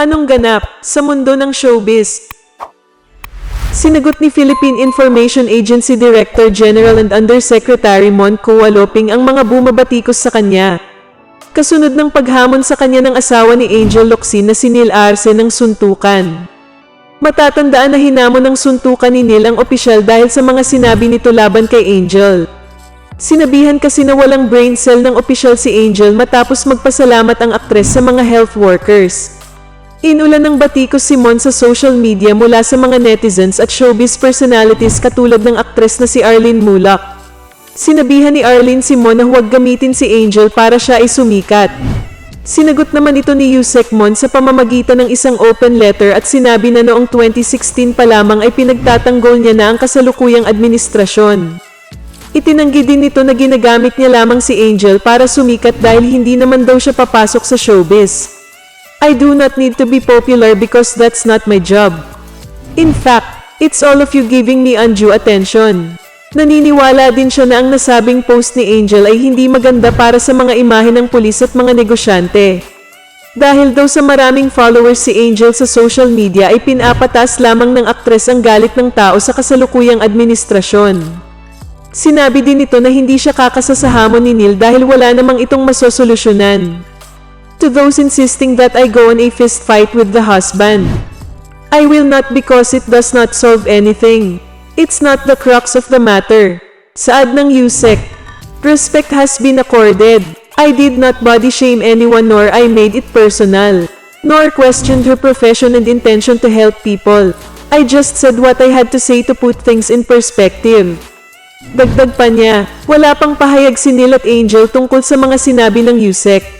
Anong ganap sa mundo ng showbiz? Sinagot ni Philippine Information Agency Director General and Undersecretary Mon Kualoping ang mga bumabatikos sa kanya. Kasunod ng paghamon sa kanya ng asawa ni Angel Locsin na si Neil Arce ng suntukan. Matatandaan na hinamon ng suntukan ni Neil ang opisyal dahil sa mga sinabi nito laban kay Angel. Sinabihan kasi na walang brain cell ng opisyal si Angel matapos magpasalamat ang aktres sa mga health workers. Inulan ng batikos si Mon sa social media mula sa mga netizens at showbiz personalities katulad ng aktres na si Arlene Mulak. Sinabihan ni Arlene si Mon na huwag gamitin si Angel para siya ay sumikat. Sinagot naman ito ni Yusek Mon sa pamamagitan ng isang open letter at sinabi na noong 2016 pa lamang ay pinagtatanggol niya na ang kasalukuyang administrasyon. Itinanggi din nito na ginagamit niya lamang si Angel para sumikat dahil hindi naman daw siya papasok sa showbiz. I do not need to be popular because that's not my job. In fact, it's all of you giving me undue attention. Naniniwala din siya na ang nasabing post ni Angel ay hindi maganda para sa mga imahe ng pulis at mga negosyante. Dahil daw sa maraming followers si Angel sa social media ay pinapatas lamang ng aktres ang galit ng tao sa kasalukuyang administrasyon. Sinabi din nito na hindi siya kakasa sa hamon ni Neil dahil wala namang itong masosolusyonan. To those insisting that I go on a fist fight with the husband. I will not because it does not solve anything. It's not the crux of the matter. Saad ng Yusek. Respect has been accorded. I did not body shame anyone nor I made it personal. Nor questioned her profession and intention to help people. I just said what I had to say to put things in perspective. Dagdag pa niya, wala pang pahayag si Neil at Angel tungkol sa mga sinabi ng Yusek.